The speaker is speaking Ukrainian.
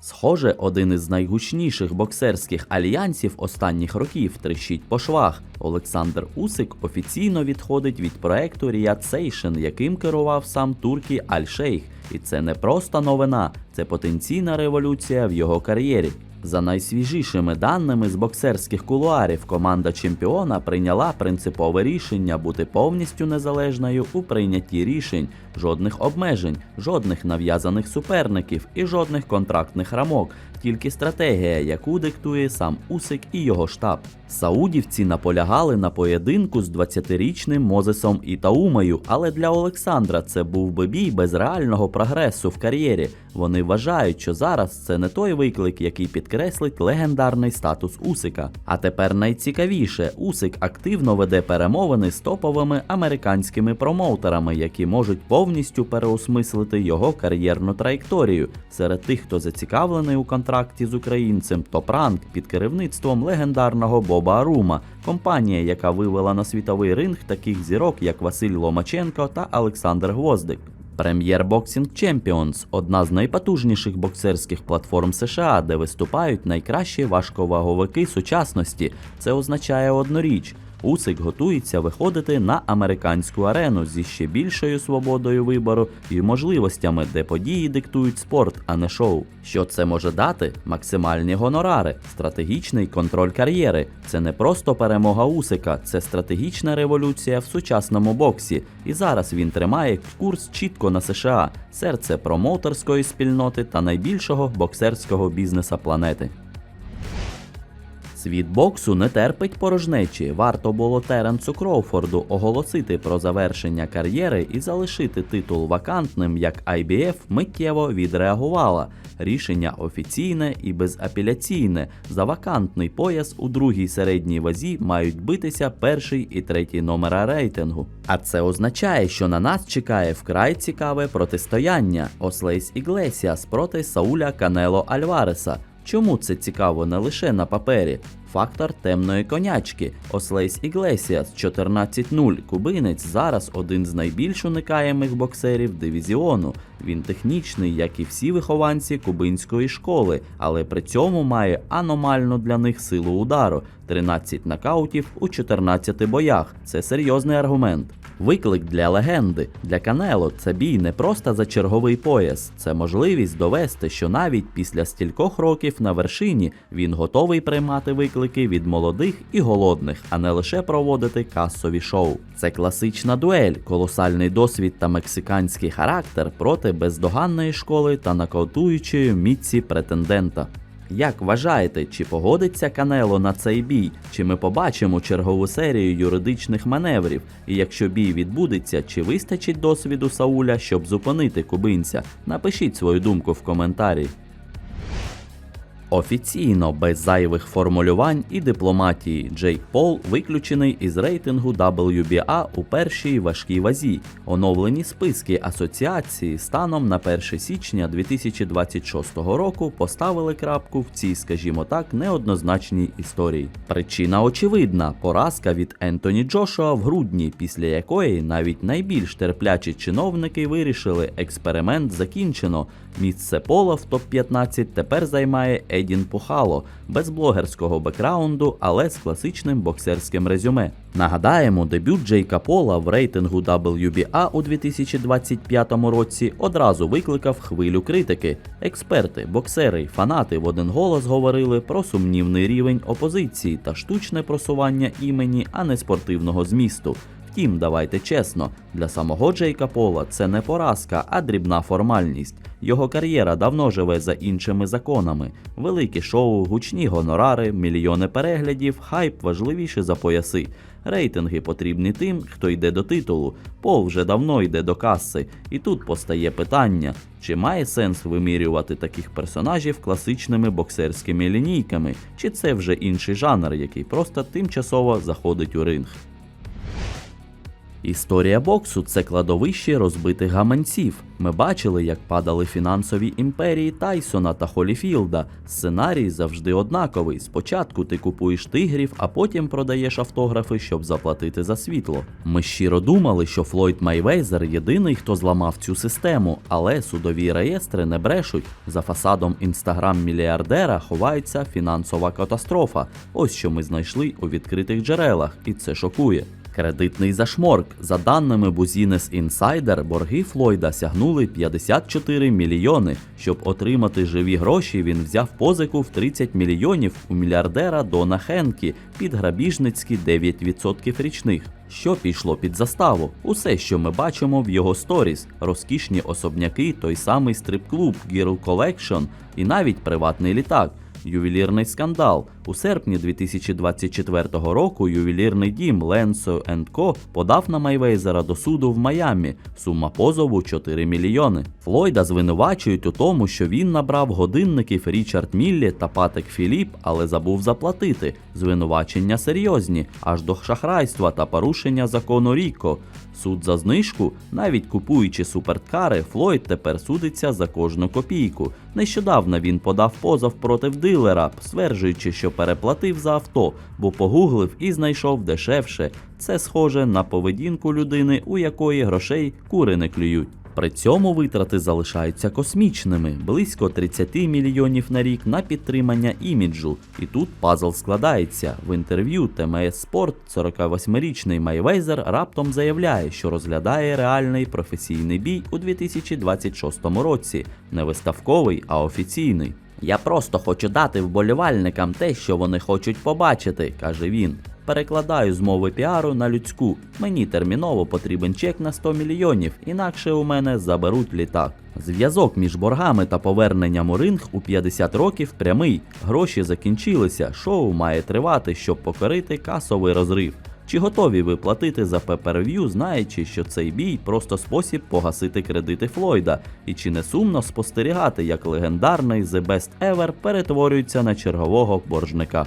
Схоже, один із найгучніших боксерських альянсів останніх років трещить по швах. Олександр Усик офіційно відходить від проекту Riyadh Сейшен, яким керував сам Туркі Аль-Шейх. І це не просто новина, це потенційна революція в його кар'єрі. За найсвіжішими даними з боксерських кулуарів, команда чемпіона прийняла принципове рішення бути повністю незалежною у прийнятті рішень, жодних обмежень, жодних нав'язаних суперників і жодних контрактних рамок, тільки стратегія, яку диктує сам Усик і його штаб. Саудівці наполягали на поєдинку з 20-річним Мозесом Ітаумою, але для Олександра це був би бій без реального прогресу в кар'єрі. Вони вважають, що зараз це не той виклик, який підкреслить легендарний статус Усика. А тепер найцікавіше, Усик активно веде перемовини з топовими американськими промоутерами, які можуть повністю переосмислити його кар'єрну траєкторію. Серед тих, хто зацікавлений у контракті з українцем, топ-ранг під керівництвом легендарного Боба Арума, компанія, яка вивела на світовий ринг таких зірок, як Василь Ломаченко та Олександр Гвоздик. Прем'єр Boxing Champions – одна з найпотужніших боксерських платформ США, де виступають найкращі важковаговики сучасності. Це означає одну річ. Усик готується виходити на американську арену зі ще більшою свободою вибору і можливостями, де події диктують спорт, а не шоу. Що це може дати? Максимальні гонорари, стратегічний контроль кар'єри. Це не просто перемога Усика, це стратегічна революція в сучасному боксі. І зараз він тримає курс чітко на США, серце промоутерської спільноти та найбільшого боксерського бізнеса планети. Світ боксу не терпить порожнечі. Варто було Теренцу Кроуфорду оголосити про завершення кар'єри і залишити титул вакантним, як IBF миттєво відреагувала. Рішення офіційне і безапеляційне. За вакантний пояс у другій середній вазі мають битися перший і третій номера рейтингу. А це означає, що на нас чекає вкрай цікаве протистояння Ослейс Іглесіас проти Сауля Канело Альвареса. Чому це цікаво не лише на папері? Фактор темної конячки. Ослейс Іглесіас 14-0. Кубинець зараз один з найбільш уникаємих боксерів дивізіону. Він технічний, як і всі вихованці кубинської школи, але при цьому має аномальну для них силу удару 13 нокаутів у 14 боях. Це серйозний аргумент. Виклик для легенди. Для Канело це бій не просто за черговий пояс, це можливість довести, що навіть після стількох років на вершині він готовий приймати виклики від молодих і голодних, а не лише проводити касові шоу. Це класична дуель, колосальний досвід та мексиканський характер проти бездоганної школи та нокаутуючої міці претендента. Як вважаєте, чи погодиться Канело на цей бій? Чи ми побачимо чергову серію юридичних маневрів? І якщо бій відбудеться, чи вистачить досвіду Сауля, щоб зупинити кубинця? Напишіть свою думку в коментарі. Офіційно, без зайвих формулювань і дипломатії, Джейк Пол виключений із рейтингу WBA у першій важкій вазі. Оновлені списки асоціації станом на 1 січня 2026 року поставили крапку в цій, скажімо так, неоднозначній історії. Причина очевидна: поразка від Ентоні Джошуа в грудні, після якої навіть найбільш терплячі чиновники вирішили, експеримент закінчено. Місце пола в топ-15 тепер займає Едін Пухало без блогерського бекграунду, але з класичним боксерським резюме. Нагадаємо, дебют Джейка Пола в рейтингу WBA у 2025 році одразу викликав хвилю критики. Експерти, боксери фанати в один голос говорили про сумнівний рівень опозиції та штучне просування імені, а не спортивного змісту. Втім, давайте чесно, для самого Джейка Пола це не поразка, а дрібна формальність. Його кар'єра давно живе за іншими законами. Великі шоу, гучні гонорари, мільйони переглядів, хайп важливіше за пояси. Рейтинги потрібні тим, хто йде до титулу. Пол вже давно йде до каси. І тут постає питання: чи має сенс вимірювати таких персонажів класичними боксерськими лінійками, чи це вже інший жанр, який просто тимчасово заходить у ринг. Історія боксу це кладовище розбитих гаманців. Ми бачили, як падали фінансові імперії Тайсона та Холіфілда. Сценарій завжди однаковий. Спочатку ти купуєш тигрів, а потім продаєш автографи, щоб заплатити за світло. Ми щиро думали, що Флойд Майвейзер єдиний, хто зламав цю систему, але судові реєстри не брешуть. За фасадом інстаграм-мільярдера ховається фінансова катастрофа. Ось що ми знайшли у відкритих джерелах, і це шокує. Кредитний зашморк. За даними Business Insider, борги Флойда сягнули 54 мільйони. Щоб отримати живі гроші, він взяв позику в 30 мільйонів у мільярдера Дона Хенкі під грабіжницькі 9% річних. Що пішло під заставу? Усе, що ми бачимо в його сторіс: розкішні особняки, той самий стрип-клуб Girl Collection і навіть приватний літак. Ювелірний скандал. У серпні 2024 року ювелірний дім Lenso Co. подав на Майвейзера до суду в Майамі. Сума позову 4 мільйони. Флойда звинувачують у тому, що він набрав годинників Річард Міллі та Патек Філіп, але забув заплатити. Звинувачення серйозні, аж до шахрайства та порушення закону Ріко. Суд за знижку, навіть купуючи суперкари, Флойд тепер судиться за кожну копійку. Нещодавно він подав позов проти дилера, стверджуючи, що переплатив за авто, бо погуглив і знайшов дешевше. Це схоже на поведінку людини, у якої грошей кури не клюють. При цьому витрати залишаються космічними близько 30 мільйонів на рік на підтримання іміджу. І тут пазл складається. В інтерв'ю ТМС Спорт 48-річний Майвейзер раптом заявляє, що розглядає реальний професійний бій у 2026 році, не виставковий, а офіційний. Я просто хочу дати вболівальникам те, що вони хочуть побачити, каже він. Перекладаю з мови піару на людську. Мені терміново потрібен чек на 100 мільйонів, інакше у мене заберуть літак. Зв'язок між боргами та поверненням у ринг у 50 років прямий. Гроші закінчилися. Шоу має тривати, щоб покорити касовий розрив. Чи готові ви платити за пеперв'ю, знаючи, що цей бій просто спосіб погасити кредити Флойда? І чи не сумно спостерігати, як легендарний The Best Ever перетворюється на чергового боржника?